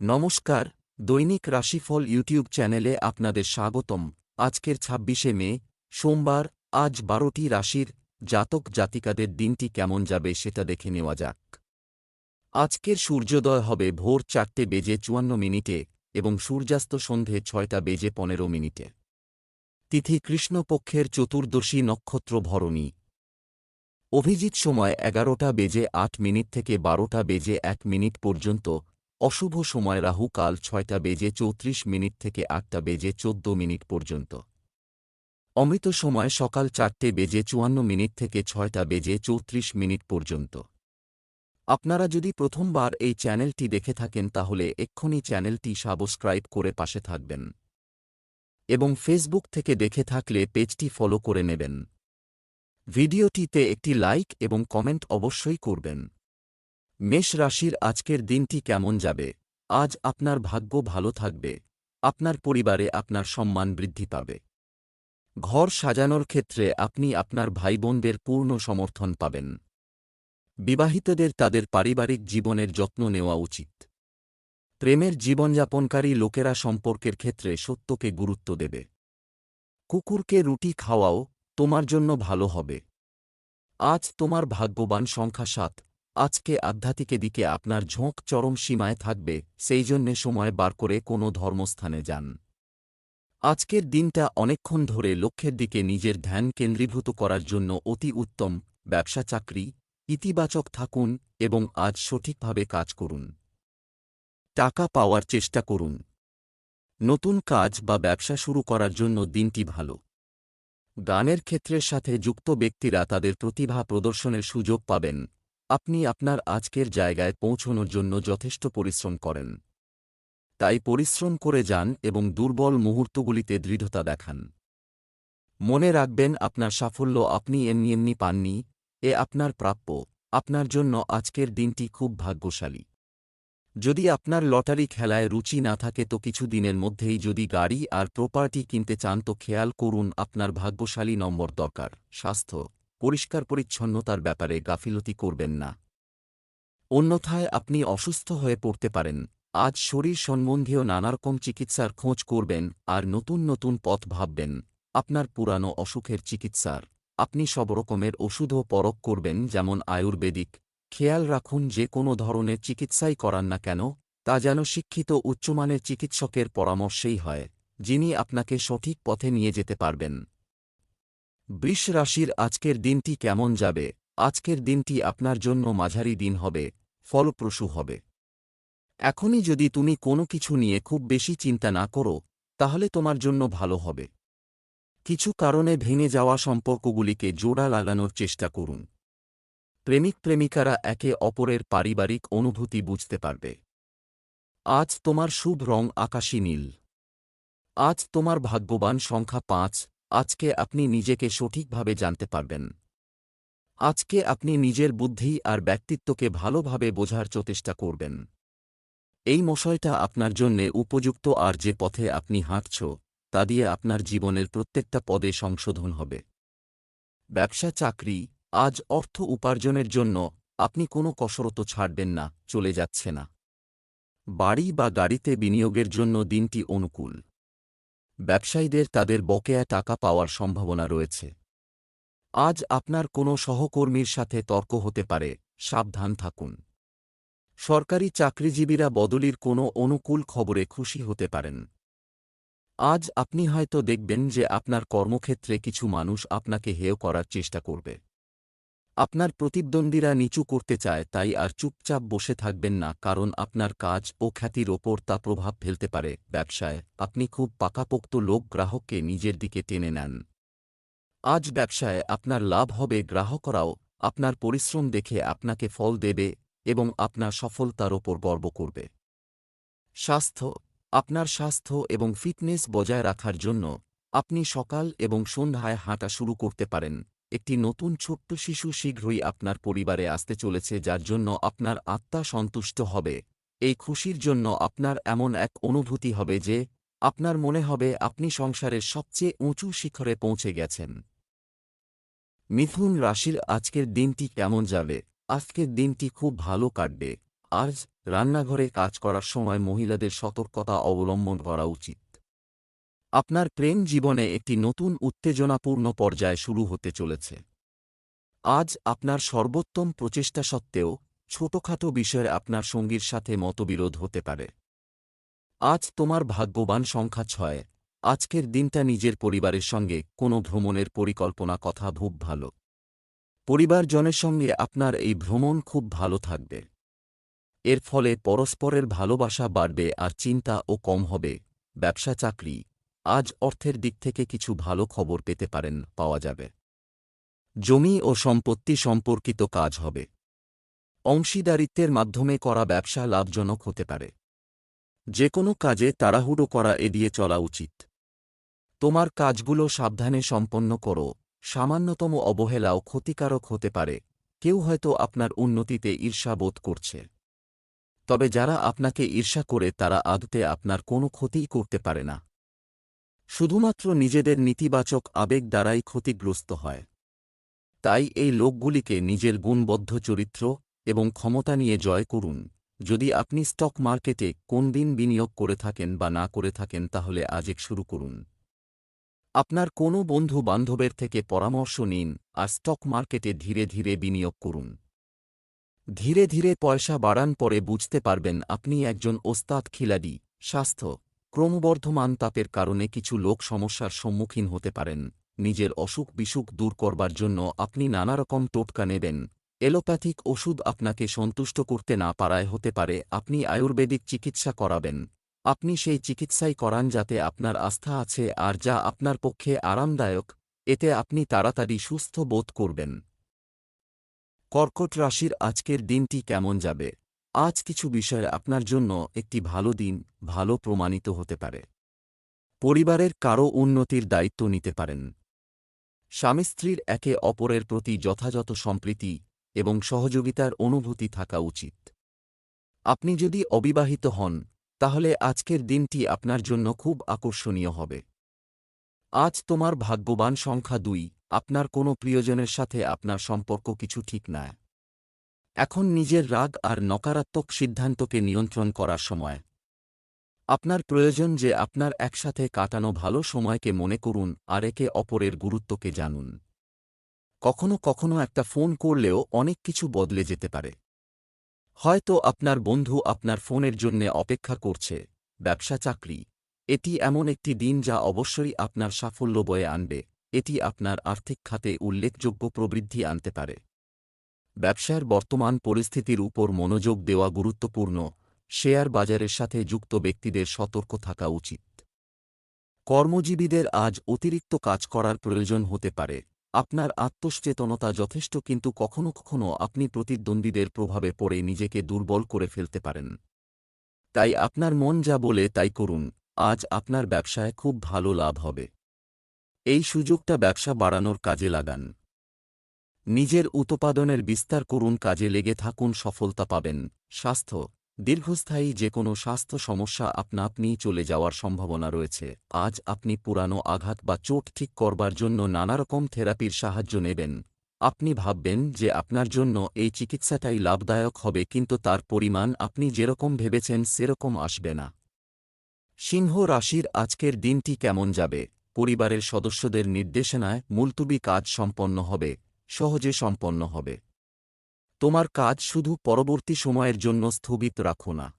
নমস্কার, দৈনিক রাশিফল ইউটিউব চ্যানেলে আপনাদের স্বাগতম। আজকের ছাব্বিশে মে, সোমবার, আজ বারোটি রাশির জাতক জাতিকাদের দিনটি কেমন যাবে সেটা দেখে নেওয়া যাক। আজকের সূর্যোদয় হবে ভোর চারটে বেজে চুয়ান্ন মিনিটে এবং সূর্যাস্ত সন্ধে ছয়টা বেজে পনেরো মিনিটে। তিথি কৃষ্ণপক্ষের চতুর্দশী নক্ষত্র ভরণী। অভিজিৎ সময় এগারোটা বেজে আট মিনিট থেকে বারোটা বেজে এক মিনিট পর্যন্ত অশুভ সময় রাহু কাল ছয়টা বেজে চৌত্রিশ মিনিট থেকে আটটা বেজে চোদ্দ মিনিট পর্যন্ত। অমৃত সময় সকাল চারটে বেজে চুয়ান্ন মিনিট থেকে ছয়টা বেজে চৌত্রিশ মিনিট পর্যন্ত। আপনারা যদি প্রথমবার এই চ্যানেলটি দেখে থাকেন তাহলে এক্ষুনি চ্যানেলটি সাবস্ক্রাইব করে পাশে থাকবেন। এবং ফেসবুক থেকে দেখে থাকলে পেজটি ফলো করে নেবেন। ভিডিওটিতে একটি লাইক এবং কমেন্ট অবশ্যই করবেন। মেষ রাশির আজকের দিনটি কেমন যাবে? আজ আপনার ভাগ্য ভালো থাকবে। আপনার পরিবারে আপনার সম্মান বৃদ্ধি পাবে। ঘর সাজানোর ক্ষেত্রে আপনি আপনার ভাইবোনদের পূর্ণ সমর্থন পাবেন। বিবাহিতদের তাদের পারিবারিক জীবনের যত্ন নেওয়া উচিত। প্রেমের জীবনযাপনকারী লোকেরা সম্পর্কের ক্ষেত্রে সত্যকে গুরুত্ব দেবে। কুকুরকে রুটি খাওয়াও তোমার জন্য ভালো হবে। আজ তোমার ভাগ্যবান সংখ্যা সাত। আজকে আধ্যাত্মিকে দিকে আপনার ঝোঁক চরম সীমায় থাকবে, সেই জন্যে সময় বার করে কোনো ধর্মস্থানে যান। আজকের দিনটা অনেকক্ষণ ধরে লক্ষ্যের দিকে নিজের ধ্যান কেন্দ্রীভূত করার জন্য অতি উত্তম, ব্যবসা চাকরি, ইতিবাচক থাকুন এবং আজ সঠিকভাবে কাজ করুন। টাকা পাওয়ার চেষ্টা করুন। নতুন কাজ বা ব্যবসা শুরু করার জন্য দিনটি ভালো। গানের ক্ষেত্রের সাথে যুক্ত ব্যক্তিরা তাদের প্রতিভা প্রদর্শনের সুযোগ পাবেন। আপনি আপনার আজকের জায়গায় পৌঁছনোর জন্য যথেষ্ট পরিশ্রম করেন। তাই পরিশ্রম করে যান এবং দুর্বল মুহূর্তগুলিতে দৃঢ়তা দেখান। মনে রাখবেন, আপনার সাফল্য আপনি এমনি এমনি পাননি, এ আপনার প্রাপ্য, আপনার জন্য আজকের দিনটি খুব ভাগ্যশালী। যদি আপনার লটারি খেলায় রুচি না থাকে তো কিছু দিনের মধ্যেই যদি গাড়ি আর প্রপার্টি কিনতে চান তো খেয়াল করুন, আপনার ভাগ্যশালী নম্বর দরকার, স্বাস্থ্য। পরিষ্কার পরিচ্ছন্নতার ব্যাপারে গাফিলতি করবেন না। অন্যথায় আপনি অসুস্থ হয়ে পড়তে পারেন। আজ শরীর সম্বন্ধীয় নানারকম চিকিৎসার খোঁজ করবেন আর নতুন নতুন পথ ভাববেন। আপনার পুরানো অসুখের চিকিৎসার। আপনি সব রকমের ওষুধও পরক করবেন যেমন আয়ুর্বেদিক। খেয়াল রাখুন যে কোনো ধরনের চিকিৎসাই করান না কেন, তা যেন শিক্ষিত উচ্চমানের চিকিৎসকের পরামর্শেই হয়, যিনি আপনাকে সঠিক পথে নিয়ে যেতে পারবেন। বৃষ রাশির আজকের দিনটি কেমন যাবে? আজকের দিনটি আপনার জন্য মাঝারি দিন হবে, ফলপ্রসূ হবে। এখনই যদি তুমি কোনো কিছু নিয়ে খুব বেশি চিন্তা না করো, তাহলে তোমার জন্য ভালো হবে। কিছু কারণে ভেঙে যাওয়া সম্পর্কগুলিকে জোড়া লাগানোর চেষ্টা করুন। প্রেমিক প্রেমিকারা একে অপরের পারিবারিক অনুভূতি বুঝতে পারবে। আজ তোমার শুভ রং আকাশী নীল। আজ তোমার ভাগ্যবান সংখ্যা পাঁচ আজকে আপনি নিজেকে সঠিকভাবে জানতে পারবেন। আজকে আপনি নিজের বুদ্ধি আর ব্যক্তিত্বকে ভালোভাবে বোঝার চেষ্টা করবেন। এই মশয়টা আপনার জন্যে উপযুক্ত আর যে পথে আপনি হাঁটছ, তা দিয়ে আপনার জীবনের প্রত্যেকটা পদে সংশোধন হবে। ব্যবসা চাকরি, আজ অর্থ উপার্জনের জন্য আপনি কোনো কসরত ছাড়বেন না, চলে যাচ্ছে না। বাড়ি বা গাড়িতে বিনিয়োগের জন্য দিনটি অনুকূল। ব্যবসায়ীদের তাদের বকেয়া টাকা পাওয়ার সম্ভাবনা রয়েছে। আজ আপনার কোনো সহকর্মীর সাথে তর্ক হতে পারে, সাবধান থাকুন। সরকারি চাকরিজীবীরা বদলির কোনো অনুকূল খবরে খুশি হতে পারেন। আজ আপনি হয়তো দেখবেন যে আপনার কর্মক্ষেত্রে কিছু মানুষ আপনাকে হেয় করার চেষ্টা করবে। আপনার প্রতিদ্বন্দ্বীরা নিচু করতে চায়, তাই আর চুপচাপ বসে থাকবেন না, কারণ আপনার কাজ ও খ্যাতির ওপর তা প্রভাব ফেলতে পারে। ব্যবসায়, আপনি খুব পাকাপোক্ত লোক, গ্রাহককে নিজের দিকে টেনে নেন। আজ ব্যবসায় আপনার লাভ হবে, গ্রাহকরাও আপনার পরিশ্রম দেখে আপনাকে ফল দেবে এবং আপনার সফলতার ওপর গর্ব করবে। স্বাস্থ্য, আপনার স্বাস্থ্য এবং ফিটনেস বজায় রাখার জন্য আপনি সকাল এবং সন্ধ্যায় হাঁটা শুরু করতে পারেন। একটি নতুন ছোট্ট শিশু শীঘ্রই আপনার পরিবারে আসতে চলেছে যার জন্য আপনার আত্মা সন্তুষ্ট হবে। এই খুশির জন্য আপনার এমন এক অনুভূতি হবে যে, আপনার মনে হবে আপনি সংসারের সবচেয়ে উঁচু শিখরে পৌঁছে গেছেন। মিথুন রাশির আজকের দিনটি কেমন যাবে? আজকের দিনটি খুব ভালো কাটবে। আজ রান্নাঘরে কাজ করার সময় মহিলাদের সতর্কতা অবলম্বন করা উচিত। আপনার প্রেম জীবনে একটি নতুন উত্তেজনাপূর্ণ পর্যায় শুরু হতে চলেছে। আজ আপনার সর্বোত্তম প্রচেষ্টা সত্ত্বেও ছোটখাটো বিষয়ে আপনার সঙ্গীর সাথে মতবিরোধ হতে পারে। আজ তোমার ভাগ্যবান সংখ্যা ছয়। আজকের দিনটা নিজের পরিবারের সঙ্গে কোনো ভ্রমণের পরিকল্পনা কথা খুব ভালো। পরিবারজনের সঙ্গে আপনার এই ভ্রমণ খুব ভালো থাকবে। এর ফলে পরস্পরের ভালোবাসা বাড়বে আর চিন্তাও কম হবে। ব্যবসা চাকরি আজ অর্থের দিক থেকে কিছু ভালো খবর পেতে পারেন, পাওয়া যাবে। জমি ও সম্পত্তি সম্পর্কিত কাজ হবে। অংশীদারিত্বের মাধ্যমে করা ব্যবসা লাভজনক হতে পারে। যে কোনো কাজে তাড়াহুড়ো করা এড়িয়ে চলা উচিত। তোমার কাজগুলো সাবধানে সম্পন্ন করো, সামান্যতম অবহেলাও ক্ষতিকারক হতে পারে, কেউ হয়তো আপনার উন্নতিতে ঈর্ষা বোধ করছে। তবে যারা আপনাকে ঈর্ষা করে তারা আদতে আপনার কোনো ক্ষতিই করতে পারে না। শুধুমাত্র নিজেদের নেতিবাচক আবেগ দ্বারাই ক্ষতিগ্রস্ত হয়। তাই এই লোকগুলিকে নিজের গুণবদ্ধ চরিত্র এবং ক্ষমতা নিয়ে জয় করুন। যদি আপনি স্টক মার্কেটে কোন দিন বিনিয়োগ করে থাকেন বা না করে থাকেন, তাহলে আজেক শুরু করুন। আপনার কোনো বন্ধু বান্ধবের থেকে পরামর্শ নিন আর স্টক মার্কেটে ধীরে ধীরে বিনিয়োগ করুন। ধীরে ধীরে পয়সা বাড়ান পরে বুঝতে পারবেন আপনি একজন ওস্তাদ খিলাড়ি, স্বাস্থ্য ক্রমবর্ধমান তাপের কারণে কিছু লোক সমস্যার সম্মুখীন হতে পারেন। নিজের অসুখ বিসুখ দূর করবার জন্য আপনি নানারকম টোটকা নেবেন। এলোপ্যাথিক ওষুধ আপনাকে সন্তুষ্ট করতে না পারায় হতে পারে, আপনি আয়ুর্বেদিক চিকিৎসা করাবেন। আপনি সেই চিকিৎসাই করান যাতে আপনার আস্থা আছে আর যা আপনার পক্ষে আরামদায়ক, এতে আপনি তাড়াতাড়ি সুস্থ বোধ করবেন। কর্কট রাশির আজকের দিনটি কেমন যাবে? আজ কিছু বিষয়ে আপনার জন্য একটি ভালো দিন, ভালো প্রমাণিত হতে পারে। পরিবারের কারও উন্নতির দায়িত্ব নিতে পারেন। স্বামী স্ত্রীর একে অপরের প্রতি যথাযথ সম্প্রীতি এবং সহযোগিতার অনুভূতি থাকা উচিত। আপনি যদি অবিবাহিত হন, তাহলে আজকের দিনটি আপনার জন্য খুব আকর্ষণীয় হবে। আজ তোমার ভাগ্যবান সংখ্যা দুই, আপনার কোনো প্রিয়জনের সাথে আপনার সম্পর্ক কিছু ঠিক নয়। এখন নিজের রাগ আর নকারাত্মক সিদ্ধান্তকে নিয়ন্ত্রণ করার সময়। আপনার প্রয়োজন যে আপনার একসাথে কাটানো ভালো সময়কে মনে করুন আর একে অপরের গুরুত্বকে জানুন। কখনো কখনো একটা ফোন করলেও অনেক কিছু বদলে যেতে পারে। হয়তো আপনার বন্ধু আপনার ফোনের জন্যে অপেক্ষা করছে, ব্যবসা, চাকরি। এটি এমন একটি দিন যা অবশ্যই আপনার সাফল্য বয়ে আনবে। এটি আপনার আর্থিক খাতে উল্লেখযোগ্য প্রবৃদ্ধি আনতে পারে। ব্যবসার বর্তমান পরিস্থিতির উপর মনোযোগ দেওয়া গুরুত্বপূর্ণ, শেয়ার বাজারের সাথে যুক্ত ব্যক্তিদের সতর্ক থাকা উচিত। কর্মজীবীদের আজ অতিরিক্ত কাজ করার প্রয়োজন হতে পারে। আপনার আত্মসচেতনতা যথেষ্ট, কিন্তু কখনো কখনো আপনি প্রতিদ্বন্দ্বীদের প্রভাবে পড়ে নিজেকে দুর্বল করে ফেলতে পারেন। তাই আপনার মন যা বলে তাই করুন। আজ আপনার ব্যবসায় খুব ভালো লাভ হবে। এই সুযোগটা ব্যবসা বাড়ানোর কাজে লাগান। নিজের উৎপাদনের বিস্তার করুন, কাজে লেগে থাকুন, সফলতা পাবেন। স্বাস্থ্য। দীর্ঘস্থায়ী যে কোনো স্বাস্থ্য সমস্যা আপনা আপনিই চলে যাওয়ার সম্ভাবনা রয়েছে। আজ আপনি পুরানো আঘাত বা চোট ঠিক করবার জন্য নানারকম থেরাপির সাহায্য নেবেন। আপনি ভাববেন যে আপনার জন্য এই চিকিৎসাটাই লাভদায়ক হবে, কিন্তু তার পরিমাণ আপনি যেরকম ভেবেছেন সেরকম আসবে না। সিংহ রাশির আজকের দিনটি কেমন যাবে? পরিবারের সদস্যদের নির্দেশনায় মুলতুবি কাজ সম্পন্ন হবে। সহজে সম্পন্ন হবে। তোমার কাজ শুধু পরবর্তী সময়ের জন্য স্থগিত রাখো না।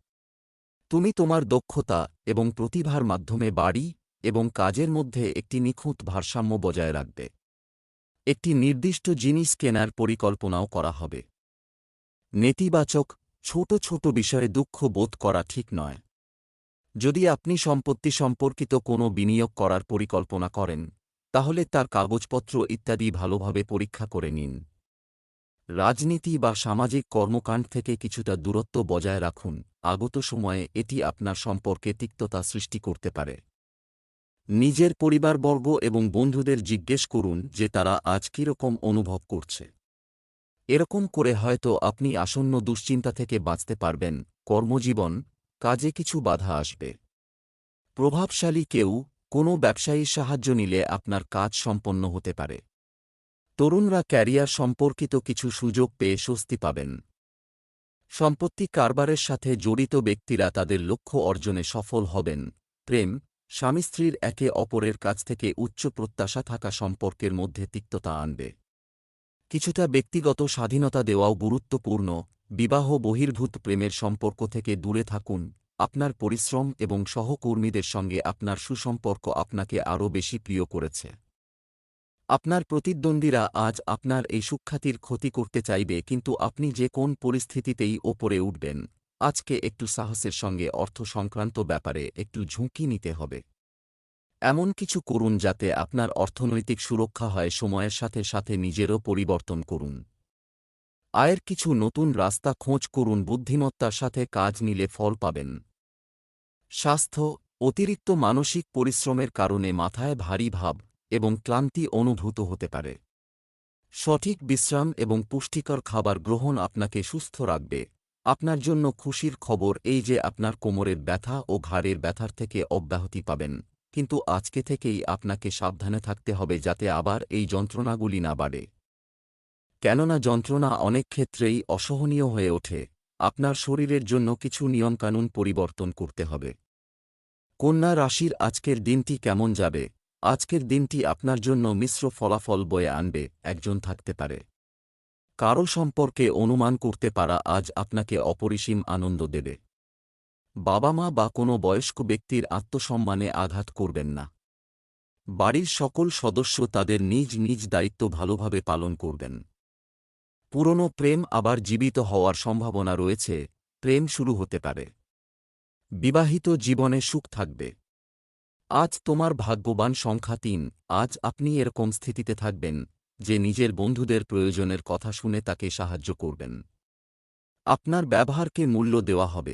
তুমি তোমার দক্ষতা এবং প্রতিভার মাধ্যমে বাড়ি এবং কাজের মধ্যে একটি নিখুঁত ভারসাম্য বজায় রাখবে। একটি নির্দিষ্ট জিনিস কেনার পরিকল্পনাও করা হবে। নেতিবাচক, ছোট ছোট বিষয়ে দুঃখ বোধ করা ঠিক নয়। যদি আপনি সম্পত্তি সম্পর্কিত কোনো বিনিয়োগ করার পরিকল্পনা করেন তাহলে তার কাগজপত্র ইত্যাদি ভালোভাবে পরীক্ষা করে নিন। রাজনীতি বা সামাজিক কর্মকাণ্ড থেকে কিছুটা দূরত্ব বজায় রাখুন। আগত সময়ে এটি আপনার সম্পর্কে তিক্ততা সৃষ্টি করতে পারে। নিজের পরিবারবর্গ এবং বন্ধুদের জিজ্ঞেস করুন যে তারা আজ কীরকম অনুভব করছে। এরকম করে হয়তো আপনি আসন্ন দুশ্চিন্তা থেকে বাঁচতে পারবেন। কর্মজীবন, কাজে কিছু বাধা আসবে। প্রভাবশালী কেউ কোনো ব্যবসায়ীর সাহায্য নিলে আপনার কাজ সম্পন্ন হতে পারে। তরুণরা ক্যারিয়ার সম্পর্কিত কিছু সুযোগ পেয়ে স্বস্তি পাবেন। সম্পত্তি কারবারের সাথে জড়িত ব্যক্তিরা তাদের লক্ষ্য অর্জনে সফল হবেন। প্রেম, স্বামী স্ত্রীর একে অপরের কাছ থেকে উচ্চ প্রত্যাশা থাকা সম্পর্কের মধ্যে তিক্ততা আনবে। কিছুটা ব্যক্তিগত স্বাধীনতা দেওয়াও গুরুত্বপূর্ণ। বিবাহ বহির্ভূত প্রেমের সম্পর্ক থেকে দূরে থাকুন। আপনার পরিশ্রম এবং সহকর্মীদের সঙ্গে আপনার সুসম্পর্ক আপনাকে আরও বেশি প্রিয় করেছে। আপনার প্রতিদ্বন্দ্বীরা আজ আপনার এই সুখ্যাতির ক্ষতি করতে চাইবে কিন্তু আপনি যে কোন পরিস্থিতিতেই ওপরে উঠবেন, আজকে একটু সাহসের সঙ্গে অর্থ সংক্রান্ত ব্যাপারে একটু ঝুঁকি নিতে হবে। এমন কিছু করুন যাতে আপনার অর্থনৈতিক সুরক্ষা হয় সময়ের সাথে সাথে নিজেরও পরিবর্তন করুন। আয়ের কিছু নতুন রাস্তা খোঁজ করুন, বুদ্ধিমত্তার সাথে কাজ নিলে ফল পাবেন। স্বাস্থ্য, অতিরিক্ত মানসিক পরিশ্রমের কারণে মাথায় ভারী ভাব এবং ক্লান্তি অনুভূত হতে পারে। সঠিক বিশ্রাম এবং পুষ্টিকর খাবার গ্রহণ আপনাকে সুস্থ রাখবে। আপনার জন্য খুশির খবর এই যে আপনার কোমরের ব্যথা ও ঘাড়ের ব্যথার থেকে অব্যাহতি পাবেন। কিন্তু আজকে থেকেই আপনাকে সাবধানে থাকতে হবে যাতে আবার এই যন্ত্রণাগুলি না বাড়ে। কেননা যন্ত্রণা অনেক ক্ষেত্রেই অসহনীয় হয়ে ওঠে। আপনার শরীরের জন্য কিছু নিয়মকানুন পরিবর্তন করতে হবে। কন্যা রাশির আজকের দিনটি কেমন যাবে? আজকের দিনটি আপনার জন্য মিশ্র ফলাফল বয়ে আনবে, একজন থাকতে পারে। কারও সম্পর্কে অনুমান করতে পারা আজ আপনাকে অপরিসীম আনন্দ দেবে। বাবা মা বা কোনো বয়স্ক ব্যক্তির আত্মসম্মানে আঘাত করবেন না। বাড়ির সকল সদস্য তাদের নিজ নিজ দায়িত্ব ভালোভাবে পালন করবেন। পুরনো প্রেম আবার জীবিত হওয়ার সম্ভাবনা রয়েছে, প্রেম শুরু হতে পারে। বিবাহিত জীবনে সুখ থাকবে। আজ তোমার ভাগ্যবান সংখ্যা তিন, আজ আপনি এরকম স্থিতিতে থাকবেন, যে নিজের বন্ধুদের প্রয়োজনের কথা শুনে তাকে সাহায্য করবেন। আপনার ব্যবহারকে মূল্য দেওয়া হবে।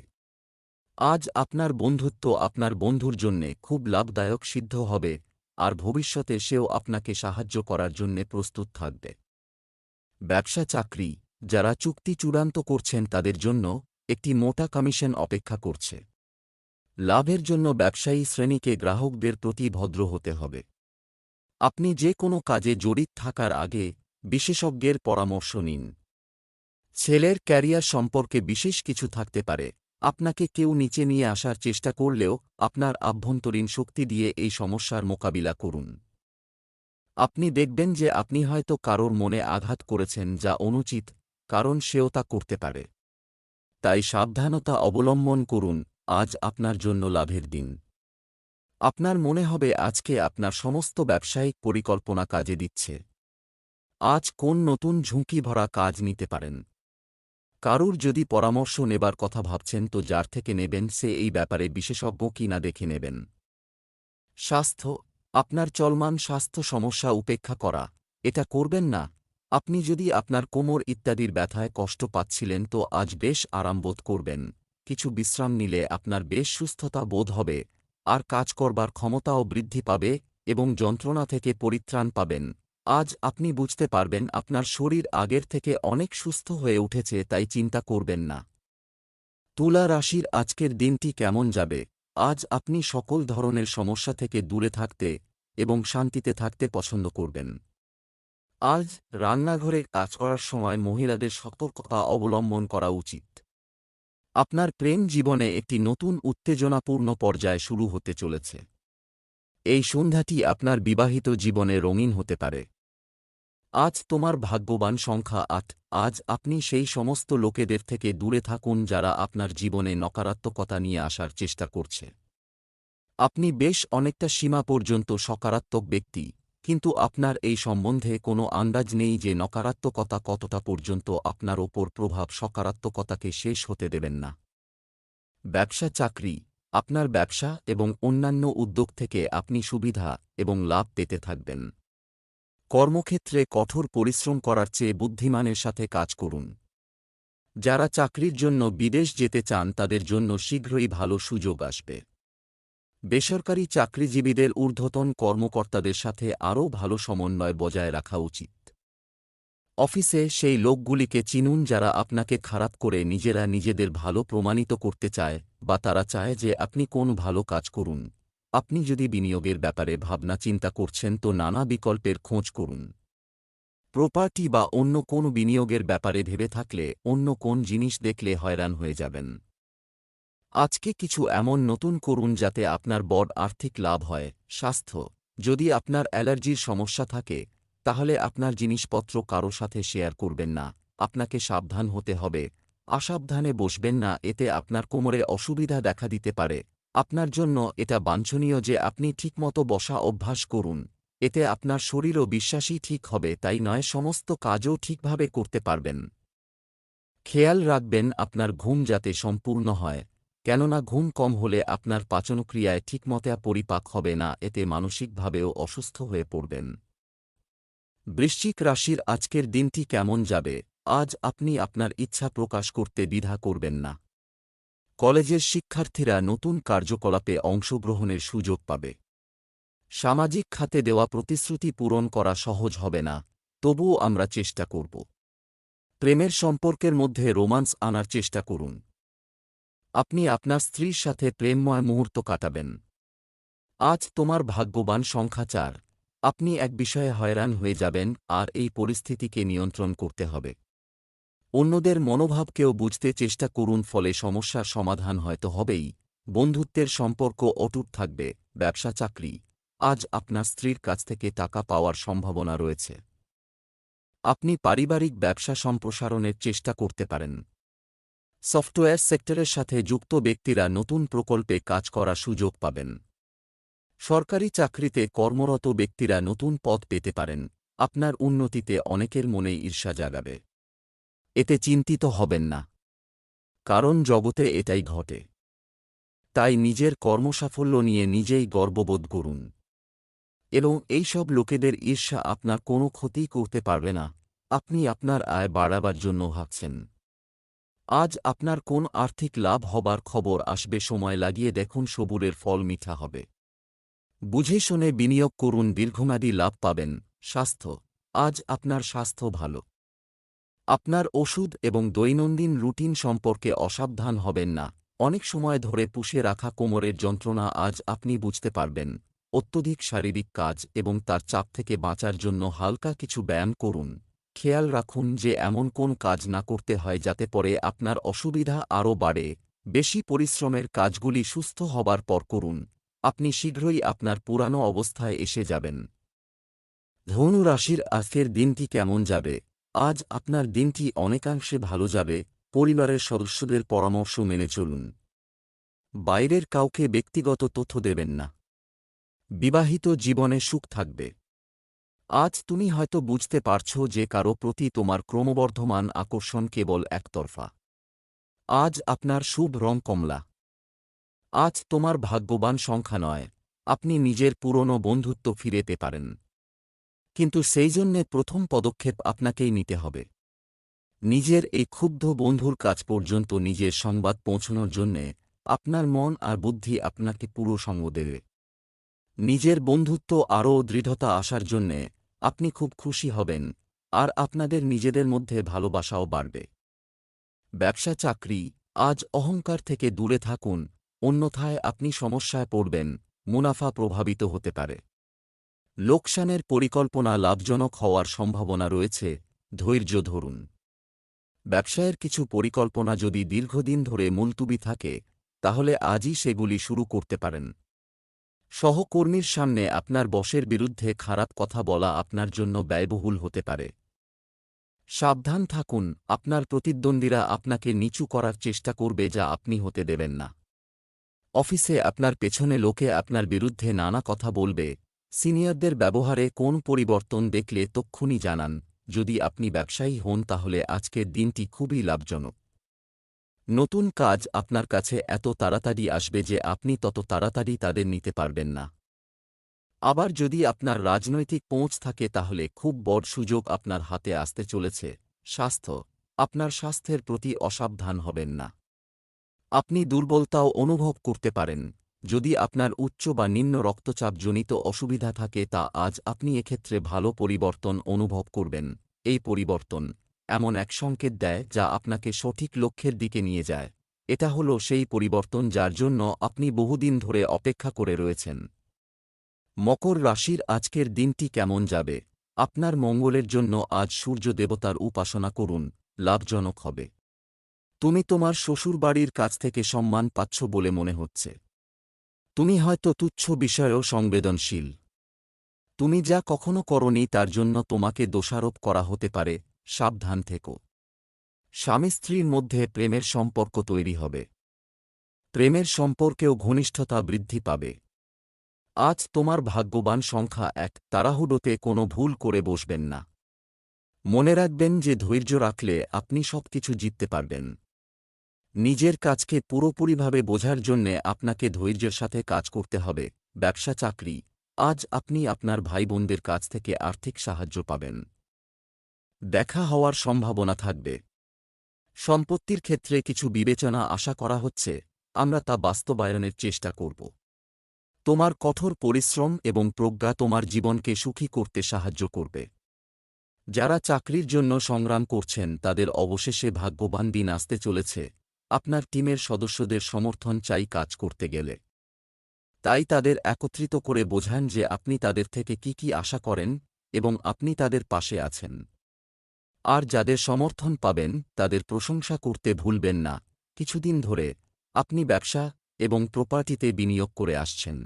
আজ আপনার বন্ধুত্ব আপনার বন্ধুর জন্যে খুব লাভদায়ক সিদ্ধ হবে, আর ভবিষ্যতে সেও আপনাকে সাহায্য করার জন্যে প্রস্তুত থাকবে। ব্যবসা চাকরি, যারা চুক্তি চূড়ান্ত করছেন তাদের জন্য একটি মোটা কমিশন অপেক্ষা করছে। লাভের জন্য ব্যবসায়ী শ্রেণীকে গ্রাহকদের প্রতি ভদ্র হতে হবে। আপনি যে কোনো কাজে জড়িত থাকার আগে বিশেষজ্ঞের পরামর্শ নিন। ছেলের ক্যারিয়ার সম্পর্কে বিশেষ কিছু থাকতে পারে। আপনাকে কেউ নিচে নিয়ে আসার চেষ্টা করলেও আপনার আভ্যন্তরীণ শক্তি দিয়ে এই সমস্যার মোকাবিলা করুন। আপনি দেখবেন যে আপনি হয়তো কারোর মনে আঘাত করেছেন যা অনুচিত, কারণ সেও তা করতে পারে। তাই সাবধানতা অবলম্বন করুন, আজ আপনার জন্য লাভের দিন। আপনার মনে হবে আজকে আপনার সমস্ত ব্যবসায়িক পরিকল্পনা কাজে দিচ্ছে। আজ কোন নতুন ঝুঁকি ভরা কাজ নিতে পারেন। কারুর যদি পরামর্শ নেবার কথা ভাবছেন তো যার থেকে নেবেন সে এই ব্যাপারে বিশেষজ্ঞ কি না দেখে নেবেন। স্বাস্থ্য আপনার চলমান স্বাস্থ্য সমস্যা উপেক্ষা করা। এটা করবেন না। আপনি যদি আপনার কোমর ইত্যাদির ব্যথায় কষ্ট পাচ্ছিলেন তো আজ বেশ আরাম বোধ করবেন। কিছু বিশ্রাম নিলে আপনার বেশ সুস্থতা বোধ হবে। আর কাজ করবার ক্ষমতাও বৃদ্ধি পাবে এবং যন্ত্রণা থেকে পরিত্রাণ পাবেন। আজ আপনি বুঝতে পারবেন আপনার শরীর আগের থেকে অনেক সুস্থ হয়ে উঠেছে তাই চিন্তা করবেন না। তুলা রাশির আজকের দিনটি কেমন যাবে? আজ আপনি সকল ধরনের সমস্যা থেকে দূরে থাকতে এবং শান্তিতে থাকতে পছন্দ করবেন। আজ রান্নাঘরে কাজ করার সময় মহিলাদের সতর্কতা অবলম্বন করা উচিত। আপনার প্রেম জীবনে একটি নতুন উত্তেজনাপূর্ণ পর্যায় শুরু হতে চলেছে। এই সন্ধ্যাটি আপনার বিবাহিত জীবনে রঙিন হতে পারে। আজ তোমার ভাগ্যবান সংখ্যা আট। আজ আপনি সেই সমস্ত লোকেদের থেকে দূরে থাকুন যারা আপনার জীবনে নকারাত্মকতা নিয়ে আসার চেষ্টা করছে। আপনি বেশ অনেকটা সীমা পর্যন্ত সকারাত্মক ব্যক্তি, কিন্তু আপনার এই সম্বন্ধে কোনো আন্দাজ নেই যে নকারাত্মকতা কতটা পর্যন্ত আপনার ওপর প্রভাব সকারাত্মকতাকে শেষ হতে দেবেন না। ব্যবসা চাকরি, আপনার ব্যবসা এবং অন্যান্য উদ্যোগ থেকে আপনি সুবিধা এবং লাভ পেতে থাকবেন। কর্মক্ষেত্রে কঠোর পরিশ্রম করার চেয়ে বুদ্ধিমানের সাথে কাজ করুন। যারা চাকরির জন্য বিদেশ যেতে চান তাদের জন্য শীঘ্রই ভালো সুযোগ আসবে। বেসরকারি চাকরিজীবীদের ঊর্ধ্বতন কর্মকর্তাদের সাথে আরও ভালো সমন্বয় বজায় রাখা উচিত। অফিসে সেই লোকগুলিকে চিনুন যারা আপনাকে খারাপ করে নিজেরা নিজেদের ভালো প্রমাণিত করতে চায় বা তারা চায় যে আপনি কোন ভালো কাজ করুন। আপনি যদি বিনিয়োগের ব্যাপারে ভাবনা চিন্তা করছেন তো নানা বিকল্পের খোঁজ করুন। প্রপার্টি বা অন্য কোন বিনিয়োগের ব্যাপারে ভেবে থাকলে অন্য কোন জিনিস দেখলে হয়রান হয়ে যাবেন। আজকে কিছু এমন নতুন করুন যাতে আপনার বড় আর্থিক লাভ হয়, স্বাস্থ্য। যদি আপনার অ্যালার্জির সমস্যা থাকে, তাহলে আপনার জিনিসপত্র কারও সাথে শেয়ার করবেন না। আপনাকে সাবধান হতে হবে। অসাবধানে বসবেন না, এতে আপনার কোমরে অসুবিধা দেখা দিতে পারে। আপনার জন্য এটা বাঞ্ছনীয় যে আপনি ঠিকমতো বসা অভ্যাস করুন। এতে আপনার শরীরও বিশ্বাসী ঠিক হবে, তাই নয়, সমস্ত কাজও ঠিকভাবে করতে পারবেন। খেয়াল রাখবেন আপনার ঘুম যাতে সম্পূর্ণ হয়, কেননা ঘুম কম হলে আপনার পাচনক্রিয়ায় ঠিকমতে পরিপাক হবে না, এতে মানসিকভাবেও অসুস্থ হয়ে পড়বেন। বৃশ্চিক রাশির আজকের দিনটি কেমন যাবে? আজ আপনি আপনার ইচ্ছা প্রকাশ করতে দ্বিধা করবেন না। কলেজের শিক্ষার্থীরা নতুন কার্যকলাপে অংশগ্রহণের সুযোগ পাবে। সামাজিক খাতে দেওয়া প্রতিশ্রুতি পূরণ করা সহজ হবে না, তবুও আমরা চেষ্টা করব। প্রেমের সম্পর্কের মধ্যে রোমান্স আনার চেষ্টা করুন। আপনি আপনার স্ত্রীর সাথে প্রেমময় মুহূর্ত কাটাবেন। আজ তোমার ভাগ্যবান সংখ্যা চার। আপনি এক বিষয়ে হয়রান হয়ে যাবেন আর এই পরিস্থিতিকে নিয়ন্ত্রণ করতে হবে। অন্যদের মনোভাবকেও বুঝতে চেষ্টা করুন ফলে সমস্যার সমাধান হয়তো হবেই। বন্ধুত্বের সম্পর্ক অটুট থাকবে, ব্যবসা, চাকরি। আজ আপনার স্ত্রীর কাছ থেকে টাকা পাওয়ার সম্ভাবনা রয়েছে। আপনি পারিবারিক ব্যবসা সম্প্রসারণের চেষ্টা করতে পারেন। সফটওয়্যার সেক্টরের সাথে যুক্ত ব্যক্তিরা নতুন প্রকল্পে কাজ করার সুযোগ পাবেন। সরকারি চাকরিতে কর্মরত ব্যক্তিরা নতুন পদ পেতে পারেন। আপনার উন্নতিতে অনেকের মনে ঈর্ষা জাগাবে। এতে চিন্তিত হবেন না। কারণ জগতে এটাই ঘটে। তাই নিজের কর্মসাফল্য নিয়ে নিজেই গর্ববোধ করুন। এবং এইসব লোকেদের ঈর্ষা আপনার কোনো ক্ষতি করতে পারবে না। আপনি আপনার আয় বাড়াবার জন্য ভাবছেন। আজ আপনার কোন আর্থিক লাভ হবার খবর আসবে সময় লাগিয়ে দেখুন সবুরের ফল মিঠা হবে। বুঝে শুনে বিনিয়োগ করুন দীর্ঘমেয়াদী লাভ পাবেন। স্বাস্থ্য, আজ আপনার স্বাস্থ্য ভালো। আপনার ওষুধ এবং দৈনন্দিন রুটিন সম্পর্কে অসাবধান হবেন না। অনেক সময় ধরে পুষে রাখা কোমরের যন্ত্রণা আজ আপনি বুঝতে পারবেন। অত্যধিক শারীরিক কাজ এবং তার চাপ থেকে বাঁচার জন্য হালকা কিছু ব্যায়াম করুন। খেয়াল রাখুন যে এমন কোন কাজ না করতে হয় যাতে পরে আপনার অসুবিধা আরও বাড়ে। বেশি পরিশ্রমের কাজগুলি সুস্থ হবার পর করুন। আপনি শীঘ্রই আপনার পুরানো অবস্থায় এসে যাবেন। ধনু রাশির আজকের দিনটি কেমন যাবে? আজ আপনার দিনটি অনেকাংশে ভালো যাবে, পরিবারের সদস্যদের পরামর্শ মেনে চলুন। বাইরের কাউকে ব্যক্তিগত তথ্য দেবেন না। বিবাহিত জীবনে সুখ থাকবে। আজ তুমি হয়তো বুঝতে পারছ যে কারও প্রতি তোমার ক্রমবর্ধমান আকর্ষণ কেবল একতরফা। আজ আপনার শুভ রং কমলা। আজ তোমার ভাগ্যবান সংখ্যা নয়, আপনি নিজের পুরনো বন্ধুত্ব ফিরেতে পারেন। কিন্তু সেই জন্যে প্রথম পদক্ষেপ আপনাকেই নিতে হবে। নিজের এই ক্ষুব্ধ বন্ধুর কাজ পর্যন্ত নিজের সংবাদ পৌঁছানোর জন্যে আপনার মন আর বুদ্ধি আপনাকে পুরো সঙ্গ দেবে। নিজের বন্ধুত্ব আরও দৃঢ়তা আসার জন্যে আপনি খুব খুশি হবেন, আর আপনাদের নিজেদের মধ্যে ভালোবাসাও বাড়বে। ব্যবসা চাকরি, আজ অহংকার থেকে দূরে থাকুন, অন্যথায় আপনি সমস্যায় পড়বেন, মুনাফা প্রভাবিত হতে পারে। লোকসানের পরিকল্পনা লাভজনক হওয়ার সম্ভাবনা রয়েছে, ধৈর্য ধরুন। ব্যবসায়ের কিছু পরিকল্পনা যদি দীর্ঘদিন ধরে মুলতুবি থাকে, তাহলে আজই সেগুলি শুরু করতে পারেন। সহকর্মীর সামনে আপনার বসের বিরুদ্ধে খারাপ কথা বলা আপনার জন্য ব্যয়বহুল হতে পারে। সাবধান থাকুন, আপনার প্রতিদ্বন্দ্বীরা আপনাকে নিচু করার চেষ্টা করবে যা আপনি হতে দেবেন না। অফিসে আপনার পেছনে লোকে আপনার বিরুদ্ধে নানা কথা বলবে সিনিয়রদের ব্যবহারে কোন পরিবর্তন দেখলে তক্ষুনি জানান, যদি আপনি ব্যবসায়ী হন তাহলে আজকের দিনটি খুবই লাভজনক। নতুন কাজ আপনার কাছে এত তাড়াতাড়ি আসবে যে আপনি তত তাড়াতাড়ি তাদের নিতে পারবেন না। আবার যদি আপনার রাজনৈতিক পৌঁছ থাকে তাহলে খুব বড় সুযোগ আপনার হাতে আসতে চলেছে। স্বাস্থ্য, আপনার স্বাস্থ্যের প্রতি অসাবধান হবেন না। আপনি দুর্বলতাও অনুভব করতে পারেন। যদি আপনার উচ্চ বা নিম্ন রক্তচাপজনিত অসুবিধা থাকে তা আজ আপনি এক্ষেত্রে ভালো পরিবর্তন অনুভব করবেন। এই পরিবর্তন এমন এক সংকেত দেয় যা আপনাকে সঠিক লক্ষ্যের দিকে নিয়ে যায়। এটা হল সেই পরিবর্তন যার জন্য আপনি বহুদিন ধরে অপেক্ষা করে রয়েছেন। মকর রাশির আজকের দিনটি কেমন যাবে? আপনার মঙ্গলের জন্য আজ সূর্য দেবতার উপাসনা করুন, লাভজনক হবে। তুমি তোমার শ্বশুরবাড়ির কাছ থেকে সম্মান পাচ্ছ বলে মনে হচ্ছে। তুমি হয়তো তুচ্ছ বিষয়েও সংবেদনশীল। তুমি যা কখনো করনি তার জন্য তোমাকে দোষারোপ করা হতে পারে, সাবধান থেকো। স্বামী স্ত্রীর মধ্যে প্রেমের সম্পর্ক তৈরি হবে। প্রেমের সম্পর্কেও ঘনিষ্ঠতা বৃদ্ধি পাবে। আজ তোমার ভাগ্যবান সংখ্যা এক, তাড়াহুডোতে কোনো ভুল করে বসবেন না। মনে রাখবেন যে ধৈর্য রাখলে আপনি সবকিছু জিততে পারবেন। নিজের কাজকে পুরোপুরিভাবে বোঝার জন্যে আপনাকে ধৈর্যের সাথে কাজ করতে হবে, ব্যবসা চাকরি। আজ আপনি আপনার ভাই বোনদের কাছ থেকে আর্থিক সাহায্য পাবেন। দেখা হওয়ার সম্ভাবনা থাকবে। সম্পত্তির ক্ষেত্রে কিছু বিবেচনা আশা করা হচ্ছে, আমরা তা বাস্তবায়নের চেষ্টা করব। তোমার কঠোর পরিশ্রম এবং প্রজ্ঞা তোমার জীবনকে সুখী করতে সাহায্য করবে। যারা চাকরির জন্য সংগ্রাম করছেন, তাদের অবশেষে ভাগ্যবান দিন আসতে চলেছে। আপনার টিমের সদস্যদের সমর্থন চাই কাজ করতে গেলে। তাই তাদের একত্রিত করে বোঝান যে আপনি তাদের থেকে কি কি আশা করেন এবং আপনি তাদের পাশে আছেন। আর যাদের সমর্থন পাবেন, তাদের প্রশংসা করতে ভুলবেন না। কিছুদিন ধরে আপনি ব্যবসা এবং প্রপার্টিতে বিনিয়োগ করে আসছেন।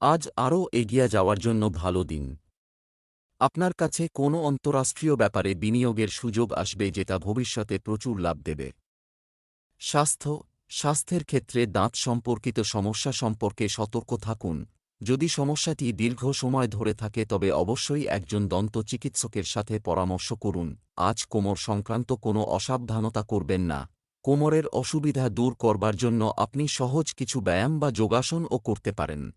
আজ আরও এগিয়ে যাওয়ার জন্য ভালো দিন। আপনার কাছে কোনো অন্তরাষ্ট্রীয় ব্যাপারে বিনিয়োগের সুযোগ আসবে যেটা ভবিষ্যতে প্রচুর লাভ দেবে। স্বাস্থ্য, স্বাস্থ্যের ক্ষেত্রে দাঁত সম্পর্কিত সমস্যা সম্পর্কে সতর্ক থাকুন। যদি সমস্যাটি দীর্ঘ সময় ধরে থাকে, তবে অবশ্যই একজন দন্ত চিকিৎসকের সাথে পরামর্শ করুন। আজ কোমর সংক্রান্ত কোনো অসাবধানতা করবেন না। কোমরের অসুবিধা দূর করবার জন্য আপনি সহজ কিছু ব্যায়াম বা যোগাসনও করতে পারেন।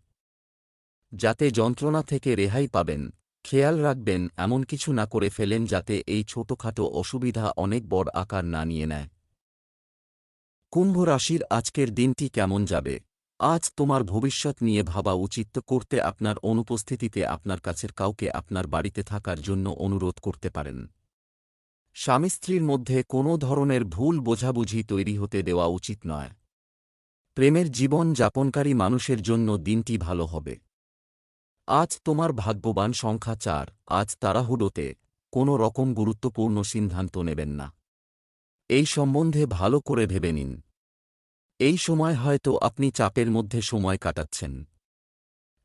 যাতে যন্ত্রণা থেকে রেহাই পাবেন। খেয়াল রাখবেন, এমন কিছু না করে ফেলেন যাতে এই ছোটখাটো অসুবিধা অনেক বড় আকার না নিয়ে নেয়। কুম্ভ রাশির আজকের দিনটি কেমন যাবে? আজ তোমার ভবিষ্যৎ নিয়ে ভাবা উচিত করতে আপনার অনুপস্থিতিতে আপনার কাছের কাউকে আপনার বাড়িতে থাকার জন্য অনুরোধ করতে পারেন। স্বামী স্ত্রীর মধ্যে কোনো ধরনের ভুল বোঝাবুঝি তৈরি হতে দেওয়া উচিত নয়। প্রেমের জীবন যাপনকারী মানুষের জন্য দিনটি ভালো হবে। আজ তোমার ভাগ্যবান সংখ্যা চার, আজ তাড়াহুডোতে কোনো রকম গুরুত্বপূর্ণ সিদ্ধান্ত নেবেন না। এই সম্বন্ধে ভালো করে ভেবে নিন। এই সময় হয়তো আপনি চাপের মধ্যে সময় কাটাচ্ছেন।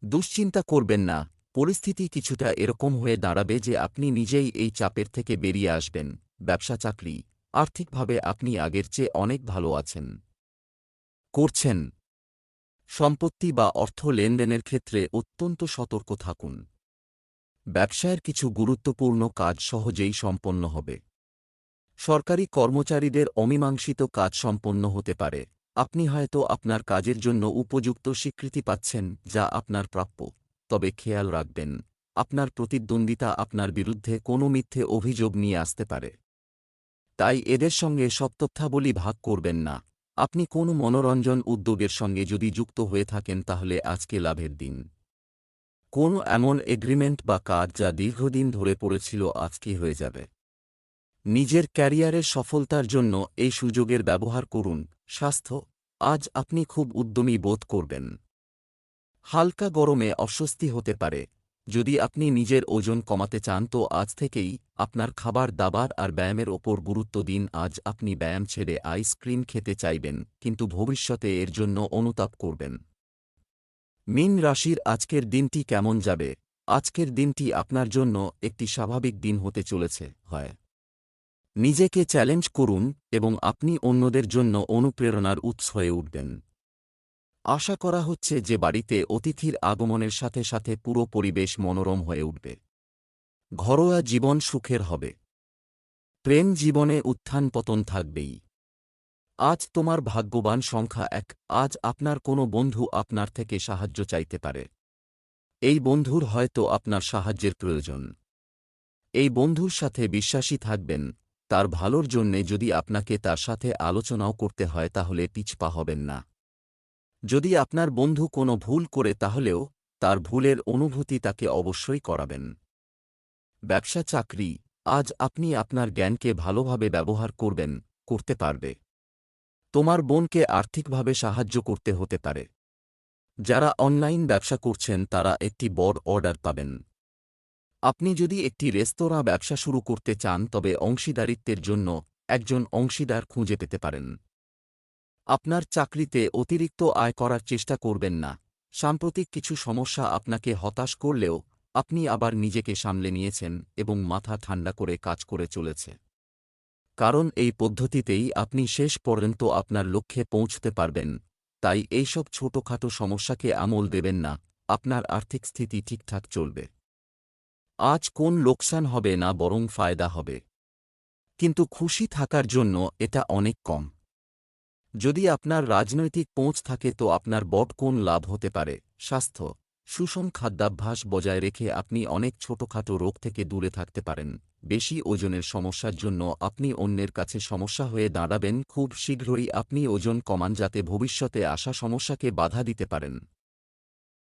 দুশ্চিন্তা করবেন না, পরিস্থিতি কিছুটা এরকম হয়ে দাঁড়াবে যে আপনি নিজেই এই চাপের থেকে বেরিয়ে আসবেন, ব্যবসা চাকরি, আর্থিকভাবে আপনি আগের চেয়ে অনেক ভালো আছেন। করছেন। সম্পত্তি বা অর্থ লেনদেনের ক্ষেত্রে অত্যন্ত সতর্ক থাকুন। ব্যবসায়ের কিছু গুরুত্বপূর্ণ কাজ সহজেই সম্পন্ন হবে। সরকারি কর্মচারীদের অমীমাংসিত কাজ সম্পন্ন হতে পারে। আপনি হয়তো আপনার কাজের জন্য উপযুক্ত স্বীকৃতি পাচ্ছেন, যা আপনার প্রাপ্য। তবে খেয়াল রাখবেন, আপনার প্রতিদ্বন্দ্বিতা আপনার বিরুদ্ধে কোনো মিথ্যে অভিযোগ নিয়ে আসতে পারে। তাই এদের সঙ্গে সব ভাগ করবেন না। আপনি কোনো মনোরঞ্জন উদ্যোগের সঙ্গে যদি যুক্ত হয়ে থাকেন, তাহলে আজকে লাভের দিন। কোনো এমন এগ্রিমেন্ট বা কাজ, যা দীর্ঘদিন ধরে পড়েছিল আজকে হয়ে যাবে। নিজের ক্যারিয়ারের সফলতার জন্য এই সুযোগের ব্যবহার করুন। স্বাস্থ্য, আজ আপনি খুব উদ্যমী বোধ করবেন। হালকা গরমে অস্বস্তি হতে পারে। যদি আপনি নিজের ওজন কমাতে চান, তো আজ থেকেই আপনার খাবার, দাবার আর ব্যায়ামের ওপর গুরুত্ব দিন। আজ আপনি ব্যায়াম ছেড়ে আইসক্রিম খেতে চাইবেন, কিন্তু ভবিষ্যতে এর জন্য অনুতাপ করবেন। মিন রাশির আজকের দিনটি কেমন যাবে? আজকের দিনটি আপনার জন্য একটি স্বাভাবিক দিন হতে চলেছে, হয়। নিজেকে চ্যালেঞ্জ করুন এবং আপনি অন্যদের জন্য অনুপ্রেরণার উৎস হয়ে উঠবেন। আশা করা হচ্ছে যে বাড়িতে অতিথির আগমনের সাথে সাথে পুরো পরিবেশ মনোরম হয়ে উঠবে। ঘরোয়া জীবন সুখের হবে। প্রেম জীবনে উত্থান পতন থাকবেই। আজ তোমার ভাগ্যবান সংখ্যা এক, আজ আপনার কোনো বন্ধু আপনার থেকে সাহায্য চাইতে পারে। এই বন্ধুর হয়তো আপনার সাহায্যের প্রয়োজন। এই বন্ধুর সাথে বিশ্বাসী থাকবেন তার ভালোর জন্যে যদি আপনাকে তার সাথে আলোচনাও করতে হয়, তাহলে পিছপা হবেন না। যদি আপনার বন্ধু কোনো ভুল করে, তাহলেও তার ভুলের অনুভূতি তাকে অবশ্যই করাবেন। ব্যবসা চাকরি, আজ আপনি আপনার জ্ঞানকে ভালোভাবে ব্যবহার করবেন, করতে পারবে। তোমার বোনকে আর্থিকভাবে সাহায্য করতে হতে পারে। যারা অনলাইন ব্যবসা করছেন, তারা একটি বড় অর্ডার পাবেন। আপনি যদি একটি রেস্তোরাঁ ব্যবসা শুরু করতে চান, তবে অংশীদারিত্বের জন্য একজন অংশীদার খুঁজে পেতে পারেন। আপনার চাকরিতে অতিরিক্ত আয় করার চেষ্টা করবেন না। সাম্প্রতিক কিছু সমস্যা আপনাকে হতাশ করলেও আপনি আবার নিজেকে সামলে নিয়েছেন এবং মাথা ঠান্ডা করে কাজ করে চলেছে। কারণ এই পদ্ধতিতেই আপনি শেষ পর্যন্ত আপনার লক্ষ্যে পৌঁছতে পারবেন। তাই এইসব ছোটখাটো সমস্যাকে আমল দেবেন না। আপনার আর্থিক স্থিতি ঠিকঠাক চলবে। আজ কোন লোকসান হবে না বরং ফায়দা হবে। কিন্তু খুশি থাকার জন্য এটা অনেক কম। যদি আপনার রাজনৈতিক পৌঁছ থাকে তো আপনার বট কোন লাভ হতে পারে? স্বাস্থ্য, সুষম খাদ্যাভ্যাস বজায় রেখে আপনি অনেক ছোটখাটো রোগ থেকে দূরে থাকতে পারেন। বেশি ওজনের সমস্যার জন্য আপনি অন্যের কাছে সমস্যা হয়ে দাঁড়াবেন, খুব শীঘ্রই আপনি ওজন কমান যাতে ভবিষ্যতে আসা সমস্যাকে বাধা দিতে পারেন।